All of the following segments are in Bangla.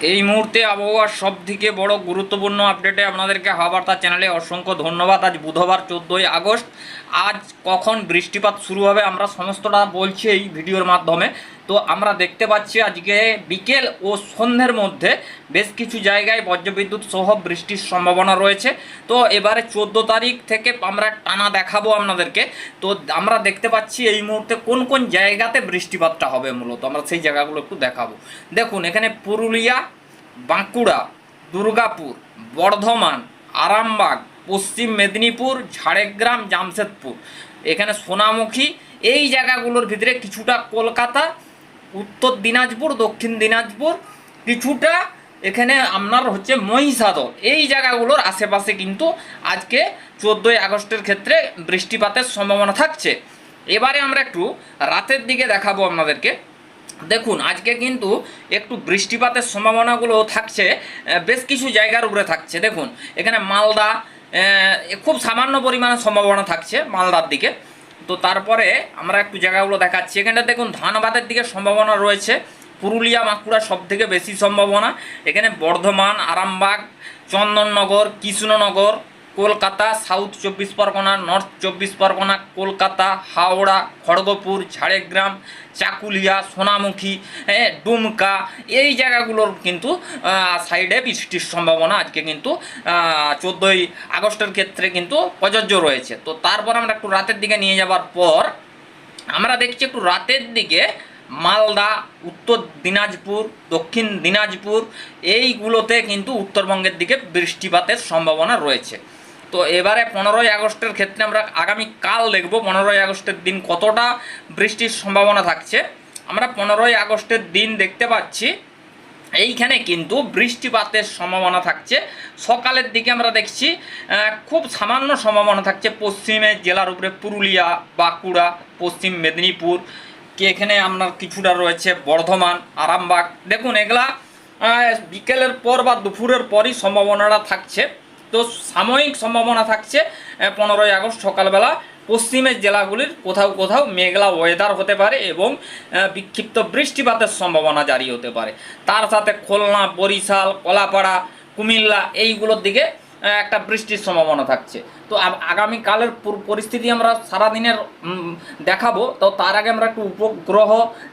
এই মুহূর্তে আবহাওয়ার সব থেকে বড় গুরুত্বপূর্ণ আপডেটে আপনাদেরকে হাওয়াবার্তা চ্যানেলে অসংখ্য ধন্যবাদ। আজ বুধবার চোদ্দোই আগস্ট। আজ কখন বৃষ্টিপাত শুরু হবে আমরা সমস্তটা বলছি এই ভিডিওর মাধ্যমে। তো আমরা দেখতে পাচ্ছি আজকে বিকেল ও সন্ধ্যের মধ্যে বেশ কিছু জায়গায় বজ্রবিদ্যুৎ সহ বৃষ্টির সম্ভাবনা রয়েছে। তো এবারে চোদ্দ তারিখ থেকে আমরা টানা দেখাবো আপনাদেরকে। তো আমরা দেখতে পাচ্ছি এই মুহূর্তে কোন কোন জায়গাতে বৃষ্টিপাতটা হবে মূলত? আমরা সেই জায়গাগুলো একটু দেখাবো। দেখুন, এখানে পুরুলিয়া, বাঁকুড়া, দুর্গাপুর, বর্ধমান, আরামবাগ, পশ্চিম মেদিনীপুর, ঝাড়গ্রাম, জামশেদপুর। এখানে সোনামুখী। এই জায়গাগুলোর ভিতরে কিছুটা কলকাতা উত্তর দিনাজপুর, দক্ষিণ দিনাজপুর, কিছুটা এখানে আপনার হচ্ছে মহিষাদল। এই জায়গাগুলোর আশেপাশে কিন্তু আজকে চোদ্দোই আগস্টের ক্ষেত্রে বৃষ্টিপাতের সম্ভাবনা থাকছে। এবারে আমরা একটু রাতের দিকে দেখাবো আপনাদেরকে। দেখুন, আজকে কিন্তু একটু বৃষ্টিপাতের সম্ভাবনাগুলো থাকছে বেশ কিছু জায়গার উপরে থাকছে। দেখুন, এখানে মালদা খুব সামান্য পরিমাণে সম্ভাবনা থাকছে মালদার দিকে। তো তারপরে আমরা একটু জায়গাগুলো দেখাচ্ছি। এখানটা দেখুন, ধানবাদের দিকে সম্ভাবনা রয়েছে। পুরুলিয়া, বাঁকুড়া সব থেকে বেশি সম্ভাবনা। এখানে বর্ধমান, আরামবাগ, চন্দননগর, কৃষ্ণনগর কলকাতা, সাউথ চব্বিশ পরগনা, নর্থ চব্বিশ পরগনা, কলকাতা, হাওড়া, খড়গপুর, ঝাড়গ্রাম, চাকুলিয়া, সোনামুখী হ্যাঁ ডুমকা, এই জায়গাগুলোর কিন্তু সাইডে বৃষ্টির সম্ভাবনা আজকে কিন্তু চোদ্দোই আগস্টের ক্ষেত্রে কিন্তু প্রযোজ্য রয়েছে। তো তারপর আমরা একটু রাতের দিকে নিয়ে যাবার পর, আমরা দেখছি একটু রাতের দিকে মালদা, উত্তর দিনাজপুর, দক্ষিণ দিনাজপুর, এইগুলোতে কিন্তু উত্তরবঙ্গের দিকে বৃষ্টিপাতের সম্ভাবনা রয়েছে। তো এবারে পনেরোই আগস্টের ক্ষেত্রে আমরা আগামী কাল দেখব পনেরোই আগস্টের দিন কতটা বৃষ্টির সম্ভাবনা থাকছে। আমরা পনেরোই আগস্টের দিন দেখতে পাচ্ছি, এইখানে কিন্তু বৃষ্টিপাতের সম্ভাবনা থাকছে। সকালের দিকে আমরা দেখছি খুব সামান্য সম্ভাবনা থাকছে পশ্চিমের জেলার উপরে পুরুলিয়া, বাঁকুড়া, পশ্চিম মেদিনীপুর এখানে আপনার কিছুটা রয়েছে বর্ধমান, আরামবাগ। দেখুন, এগুলা বিকেলের পর বা দুপুরের পরই সম্ভাবনাটা থাকছে। তো সাময়িক সম্ভাবনা থাকছে পনেরোই আগস্ট সকালবেলা পশ্চিমের জেলাগুলির কোথাও কোথাও মেঘলা ওয়েদার হতে পারে এবং বিক্ষিপ্ত বৃষ্টিপাতের সম্ভাবনা জারি হতে পারে। তার সাথে খুলনা, বরিশাল, কলাপাড়া, কুমিল্লা এইগুলোর দিকে একটা বৃষ্টির সম্ভাবনা থাকছে। তো আগামীকালের পরিস্থিতি আমরা সারাদিনের দেখাবো। তো তার আগে আমরা একটু উপগ্রহ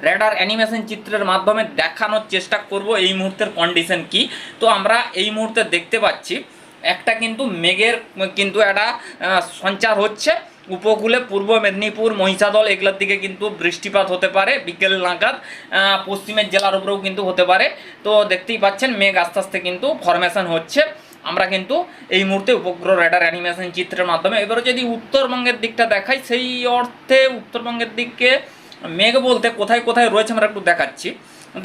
রেডার অ্যানিমেশন চিত্রের মাধ্যমে দেখানোর চেষ্টা করব, এই মুহূর্তের কন্ডিশন কি। তো আমরা এই মুহূর্তে দেখতে পাচ্ছি একটা কিন্তু মেঘের, কিন্তু একটা সঞ্চার হচ্ছে। উপকূলে পূর্ব মেদিনীপুর, মহিষাদল এগুলোর দিকে কিন্তু বৃষ্টিপাত হতে পারে, বিকেল নাগাদ পশ্চিমের জেলার উপরেও কিন্তু হতে পারে। তো দেখতেই পাচ্ছেন, মেঘ আস্তে আস্তে কিন্তু ফরমেশন হচ্ছে। আমরা কিন্তু এই মুহূর্তে উপগ্রহ রেডার অ্যানিমেশন চিত্রের মাধ্যমে, এবারে যদি উত্তরবঙ্গের দিকটা দেখাই, সেই অর্থে উত্তরবঙ্গের দিকে মেঘ বলতে কোথায় কোথায় রয়েছে আমরা একটু দেখাচ্ছি।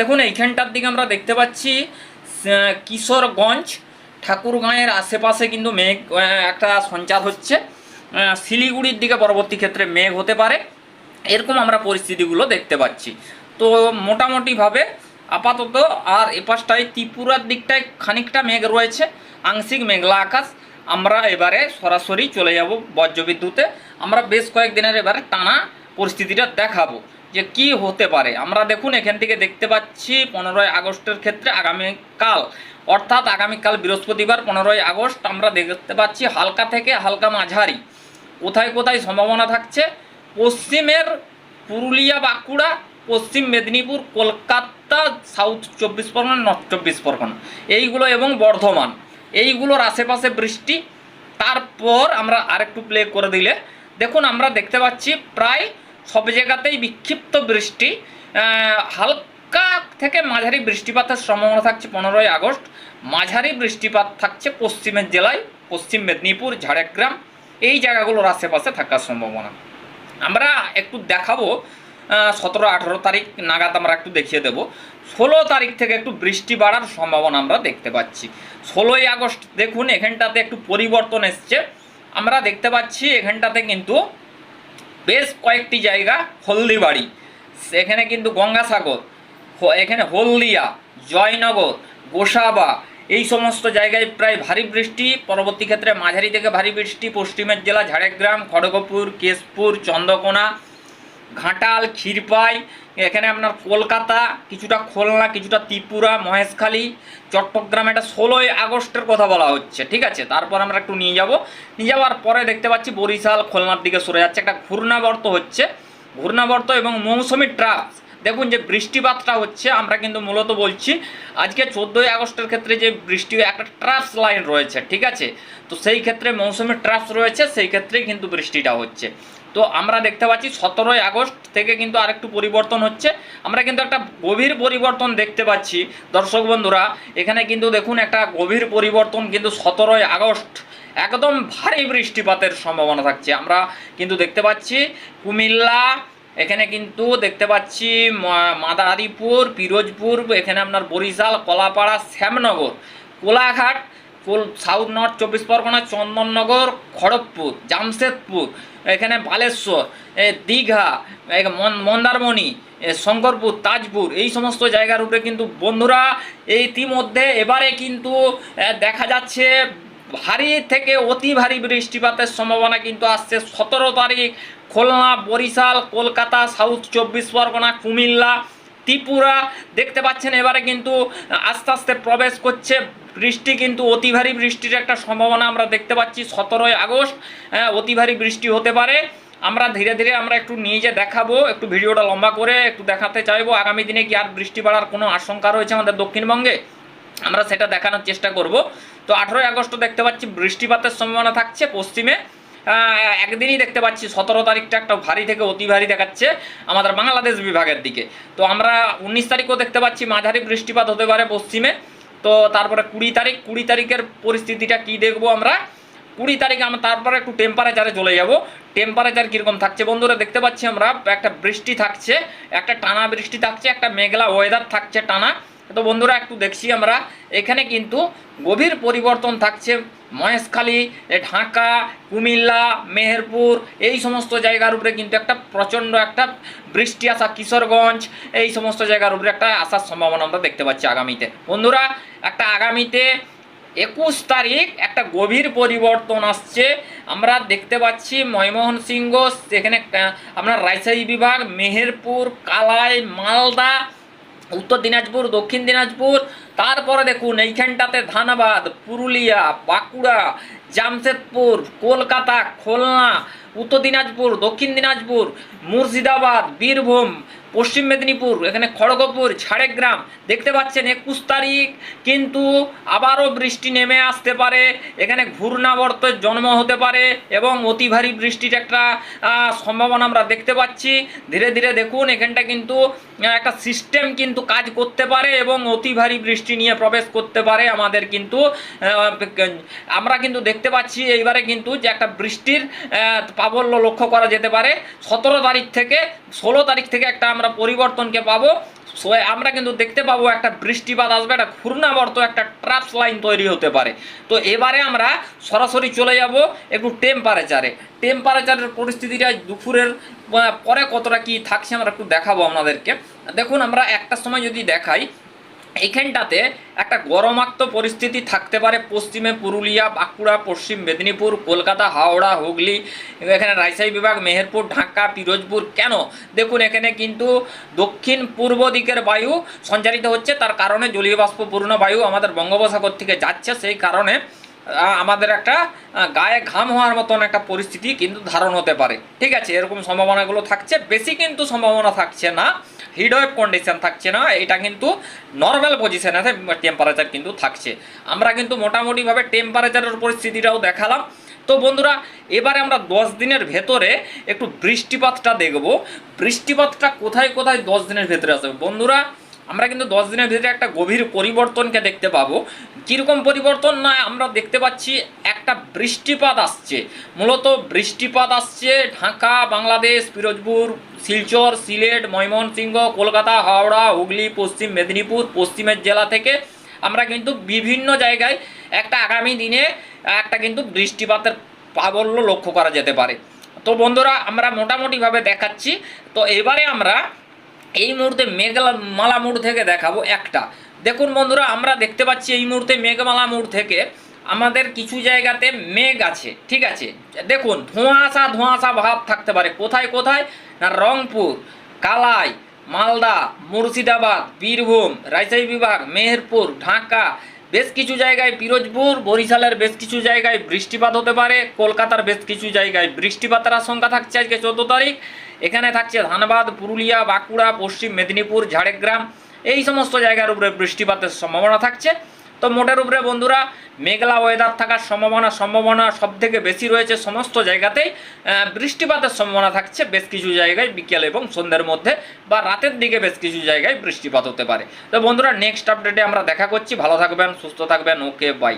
দেখুন, এইখানটার দিকে আমরা দেখতে পাচ্ছি কিশোরগঞ্জ ঠাকুরগাঁয়ের আশেপাশে কিন্তু মেঘ একটা সঞ্চার হচ্ছে। শিলিগুড়ির দিকে পরবর্তী ক্ষেত্রে মেঘ হতে পারে। এরকম আমরা পরিস্থিতিগুলো দেখতে পাচ্ছি। তো মোটামুটিভাবে আপাতত আর এপাশটায় ত্রিপুরার দিকটায় খানিকটা মেঘ রয়েছে, আংশিক মেঘলা আকাশ। আমরা এবারে সরাসরি চলে যাব বজ্রবিদ্যুতে। আমরা বেশ কয়েকদিনের এবারে টানা পরিস্থিতিটা দেখাবো যে কি হতে পারে। আমরা দেখুন, এখান থেকে দেখতে পাচ্ছি পনেরোই আগস্টের ক্ষেত্রে আগামীকাল, অর্থাৎ আগামীকাল বৃহস্পতিবার পনেরোই আগস্ট আমরা দেখতে পাচ্ছি হালকা থেকে হালকা মাঝারি। কোথায় কোথায় সম্ভাবনা থাকছে? পশ্চিমের পুরুলিয়া, বাঁকুড়া, পশ্চিম মেদিনীপুর, কলকাতা সাউথ চব্বিশ পরগনা নর্থ চব্বিশ পরগনা। এইগুলো এবং বর্ধমান। এইগুলোর আশেপাশে বৃষ্টি। তারপর আমরা আরেকটু প্লে করে দিলে, দেখুন, আমরা দেখতে পাচ্ছি প্রায় সব জায়গাতেই বিক্ষিপ্ত বৃষ্টি হালকা থেকে মাঝারি বৃষ্টিপাতের সম্ভাবনা থাকছে পনেরোই আগস্ট। মাঝারি বৃষ্টিপাত থাকছে পশ্চিমের জেলায়, পশ্চিম মেদিনীপুর, ঝাড়গ্রাম, এই জায়গাগুলোর আশেপাশে থাকার সম্ভাবনা। আমরা একটু দেখাবো সতেরো, আঠেরো তারিখ নাগাদ আমরা একটু দেখিয়ে দেবো। ষোলো তারিখ থেকে একটু বৃষ্টি বাড়ার সম্ভাবনা আমরা দেখতে পাচ্ছি। ষোলোই আগস্ট দেখুন, এখানটাতে একটু পরিবর্তন এসছে। আমরা দেখতে পাচ্ছি, এখানটাতে কিন্তু বেশ কয়েকটি জায়গা হলদিবাড়ি। সেখানে কিন্তু গঙ্গাসাগর এখানে হলদিয়া, জয়নগর, গোসাবা, এই সমস্ত জায়গায় প্রায় ভারী বৃষ্টি, পরবর্তী ক্ষেত্রে মাঝারি থেকে ভারী বৃষ্টি, পশ্চিমের জেলা ঝাড়গ্রাম, খড়গপুর, কেশপুর, চন্দ্রকোনা, ঘাটাল, ক্ষীরপাই এখানে আপনার কলকাতা, কিছুটা খুলনা, কিছুটা ত্রিপুরা, মহেশখালী, চট্টগ্রাম, এটা ষোলোই আগস্টের কথা বলা হচ্ছে, ঠিক আছে? তারপর আমরা একটু নিয়ে যাব। নিয়ে যাওয়ার পরে দেখতে পাচ্ছি বরিশাল, খুলনার দিকে সরে যাচ্ছে। একটা ঘূর্ণাবর্ত হচ্ছে। ঘূর্ণাবর্ত এবং মৌসুমি ট্রাপ দেখুন যে বৃষ্টিপাতটা হচ্ছে, আমরা কিন্তু মূলত বলছি, আজকে চোদ্দোই আগস্টের ক্ষেত্রে যে বৃষ্টি, একটা ট্রাপস লাইন রয়েছে, ঠিক আছে? তো সেই ক্ষেত্রে মৌসুমি ট্রাপস রয়েছে, সেই ক্ষেত্রেই কিন্তু বৃষ্টিটা হচ্ছে। তো আমরা দেখতে পাচ্ছি সতেরোই আগস্ট থেকে কিন্তু আরেকটু পরিবর্তন হচ্ছে। আমরা কিন্তু একটা গভীর পরিবর্তন দেখতে পাচ্ছি, দর্শক বন্ধুরা। এখানে কিন্তু দেখুন একটা গভীর পরিবর্তন কিন্তু সতেরোই আগস্ট। একদম ভারী বৃষ্টিপাতের সম্ভাবনা থাকছে। আমরা কিন্তু দেখতে পাচ্ছি কুমিল্লা, এখানে কিন্তু দেখতে পাচ্ছি মাদারীপুর, পিরোজপুর, এখানে আপনার বরিশাল, কলাপাড়া, শ্যামনগর। কোলাঘাট কোল সাউথ নর্থ চব্বিশ পরগনা, চন্দননগর, খড়গপুর, জামশেদপুর, এখানে বালেশ্বর দীঘা মন- মন্দারমণি শঙ্করপুর, তাজপুর, এই সমস্ত জায়গার উপরে কিন্তু বন্ধুরা ইতিমধ্যে এবারে কিন্তু দেখা যাচ্ছে ভারী থেকে অতি ভারী বৃষ্টিপাতের সম্ভাবনা কিন্তু আসছে। সতেরো তারিখ, খুলনা, বরিশাল, কলকাতা, সাউথ চব্বিশ পরগনা, কুমিল্লা, ত্রিপুরা, দেখতে পাচ্ছেন এবারে কিন্তু আস্তে আস্তে প্রবেশ করছে। বৃষ্টি কিন্তু অতি ভারী বৃষ্টির একটা সম্ভাবনা আমরা দেখতে পাচ্ছি সতেরোই আগস্ট। হ্যাঁ, অতি ভারী বৃষ্টি হতে পারে। আমরা ধীরে ধীরে আমরা একটু নিয়ে যে দেখাবো একটু ভিডিওটা লম্বা করে একটু দেখাতে চাইব। আগামী দিনে কি আর বৃষ্টি বাড়ার কোনো আশঙ্কা রয়েছে আমাদের দক্ষিণবঙ্গে? আমরা সেটা দেখানোর চেষ্টা করব। তো আঠেরোই আগস্ট দেখতে পাচ্ছি বৃষ্টিপাতের সম্ভাবনা থাকছে পশ্চিমে। একদিনই দেখতে পাচ্ছি সতেরো তারিখটা একটা ভারী থেকে অতি ভারী দেখাচ্ছে আমাদের বাংলাদেশ বিভাগের দিকে। তো আমরা উনিশ তারিখও দেখতে পাচ্ছি মাঝারি বৃষ্টিপাত হতে পারে পশ্চিমে। তো তারপরে কুড়ি তারিখ, কুড়ি তারিখের পরিস্থিতিটা কি দেখব আমরা? কুড়ি তারিখে আমরা তারপরে একটু টেম্পারেচারে চলে যাব। টেম্পারেচার কীরকম থাকছে? বন্ধুরা, দেখতে পাচ্ছি আমরা, একটা বৃষ্টি থাকছে, একটা টানা বৃষ্টি থাকছে, একটা মেঘলা ওয়েদার থাকছে টানা। তো বন্ধুরা, একটু দেখছি আমরা। এখানে কিন্তু গভীর পরিবর্তন থাকছে। মহেশখালী ঢাকা, কুমিল্লা, মেহেরপুর, এই সমস্ত জায়গার উপরে কিন্তু একটা প্রচণ্ড একটা বৃষ্টি আসা কিশোরগঞ্জ, এই সমস্ত জায়গার উপরে একটা আসার সম্ভাবনা আমরা দেখতে পাচ্ছি আগামীতে। বন্ধুরা, একটা আগামীতে একুশ তারিখ একটা গভীর পরিবর্তন আসছে। আমরা দেখতে পাচ্ছি ময়মোহন সিংহ সেখানে আপনার রাজশাহী বিভাগ, মেহেরপুর, কালাই, মালদা উত্তর দিনাজপুর, দক্ষিণ দিনাজপুর, তারপরে দেখুন এইখানটাতে ধানবাদ, পুরুলিয়া, বাঁকুড়া, জামশেদপুর, কলকাতা, খুলনা, উত্তর দিনাজপুর, দক্ষিণ দিনাজপুর, মুর্শিদাবাদ, বীরভূম পশ্চিম মেদিনীপুর, এখানে খড়গপুর ঝাড়গ্রাম দেখতে পাচ্ছেন একুশ তারিখ, কিন্তু আবারও বৃষ্টি নেমে আসতে পারে, এখানে ঘূর্ণাবর্তের জন্ম হতে পারে এবং অতি ভারী বৃষ্টির একটা সম্ভাবনা আমরা দেখতে পাচ্ছি। ধীরে ধীরে দেখুন, এখানটা কিন্তু একটা সিস্টেম কিন্তু কাজ করতে পারে এবং অতি ভারী বৃষ্টি নিয়ে প্রবেশ করতে পারে আমাদের কিন্তু আমরা কিন্তু দেখতে পাচ্ছি এইবারে কিন্তু যে একটা বৃষ্টির প্রাবল্য লক্ষ্য করা যেতে পারে। সতেরো তারিখ থেকে, ষোলো তারিখ থেকে একটা আমরা পরিবর্তনকে পাবো। সো আমরা কিন্তু দেখতে পাবো একটা বৃষ্টিপাত আসবে, একটা ঘূর্ণাবর্ত, একটা ট্রাপস লাইন তৈরি হতে পারে। তো এবারে আমরা সরাসরি চলে যাব একটু টেম্পারেচারে টেম্পারেচারের পরিস্থিতিটা দুপুরের পরে কতটা কি থাকছে আমরা একটু দেখাবো আপনাদেরকে। দেখুন, আমরা একটা সময় যদি দেখাই এইখানটাতে একটা গরমাক্ত পরিস্থিতি থাকতে পারে পশ্চিমে পুরুলিয়া, বাঁকুড়া, পশ্চিম মেদিনীপুর, কলকাতা, হাওড়া, হুগলি, এখানে রাজশাহী বিভাগ, মেহেরপুর, ঢাকা, পিরোজপুর। কেন? দেখুন, এখানে কিন্তু দক্ষিণ পূর্ব দিকের বায়ু সঞ্চারিত হচ্ছে, তার কারণে জলীয় বাষ্পপূর্ণ বায়ু আমাদের বঙ্গোপসাগর থেকে যাচ্ছে। সেই কারণে আমাদের একটা গায়ে ঘাম হওয়ার মতন একটা পরিস্থিতি কিন্তু ধারণ হতে পারে। ঠিক আছে, এরকম সম্ভাবনাগুলো থাকছে, বেশি কিন্তু সম্ভাবনা থাকছে না হিডওয়েভ কন্ডিশন থাকছে না, এটা কিন্তু নর্মাল পজিশনে টেম্পারেচার কিন্তু থাকছে। আমরা কিন্তু মোটামুটিভাবে টেম্পারেচারের পরিস্থিতিটাও দেখালাম। তো বন্ধুরা, এবারে আমরা দশ দিনের ভেতরে একটু বৃষ্টিপাতটা দেখব। বৃষ্টিপাতটা কোথায় কোথায় দশ দিনের ভেতরে আসবে? বন্ধুরা আমরা কিন্তু দশ দিনের ভিতরে একটা গভীর পরিবর্তনকে দেখতে পাবো। কীরকম পরিবর্তন? নয় আমরা দেখতে পাচ্ছি একটা বৃষ্টিপাত আসছে। মূলত বৃষ্টিপাত আসছে ঢাকা, বাংলাদেশ, পিরোজপুর, শিলচর, সিলেট, ময়মনসিংহ, কলকাতা, হাওড়া, হুগলি, পশ্চিম মেদিনীপুর, পশ্চিমের জেলা থেকে আমরা কিন্তু বিভিন্ন জায়গায় একটা আগামী দিনে একটা কিন্তু বৃষ্টিপাতের প্রাবল্য লক্ষ্য করা যেতে পারে। তো বন্ধুরা, আমরা মোটামুটিভাবে দেখাচ্ছি। তো এবারে আমরা এই মুহূর্তে মেঘমালা মোড় থেকে দেখাবো একটা। দেখুন বন্ধুরা, আমরা দেখতে পাচ্ছি এই মুহূর্তে মেঘমালা মোড় থেকে আমাদের কিছু জায়গাতে মেঘ আছে, ঠিক আছে? দেখুন, ধোঁয়াশা ধোঁয়াশা ভাব থাকতে পারে। কোথায় কোথায়? না, রংপুর, কালাই, মালদা, মুর্শিদাবাদ, বীরভূম, রাজশাহী বিভাগ, মেহেরপুর, ঢাকা, বেশ কিছু জায়গায় পিরোজপুর, বরিশালের বেশ কিছু জায়গায় বৃষ্টিপাত হতে পারে, কলকাতার বেশ কিছু জায়গায় বৃষ্টিপাতের আশঙ্কা থাকছে আজকে চোদ্দ তারিখ। এখানে থাকছে ধানবাদ, পুরুলিয়া, বাঁকুড়া, পশ্চিম মেদিনীপুর, ঝাড়গ্রাম, এই সমস্ত জায়গার উপরে বৃষ্টিপাতের সম্ভাবনা থাকছে। তো মোটের উপরে বন্ধুরা, মেঘলা ওয়েদার থাকার সম্ভাবনা সম্ভাবনা সব থেকে বেশি রয়েছে সমস্ত জায়গাতেই। বৃষ্টিপাতের সম্ভাবনা থাকছে বেশ কিছু জায়গায় বিকেল এবং সন্ধ্যের মধ্যে বা রাতের দিকে বেশ কিছু জায়গায় বৃষ্টিপাত হতে পারে। তো বন্ধুরা নেক্সট আপডেটে আমরা দেখা করছি। ভালো থাকবেন, সুস্থ থাকবেন। Okay bye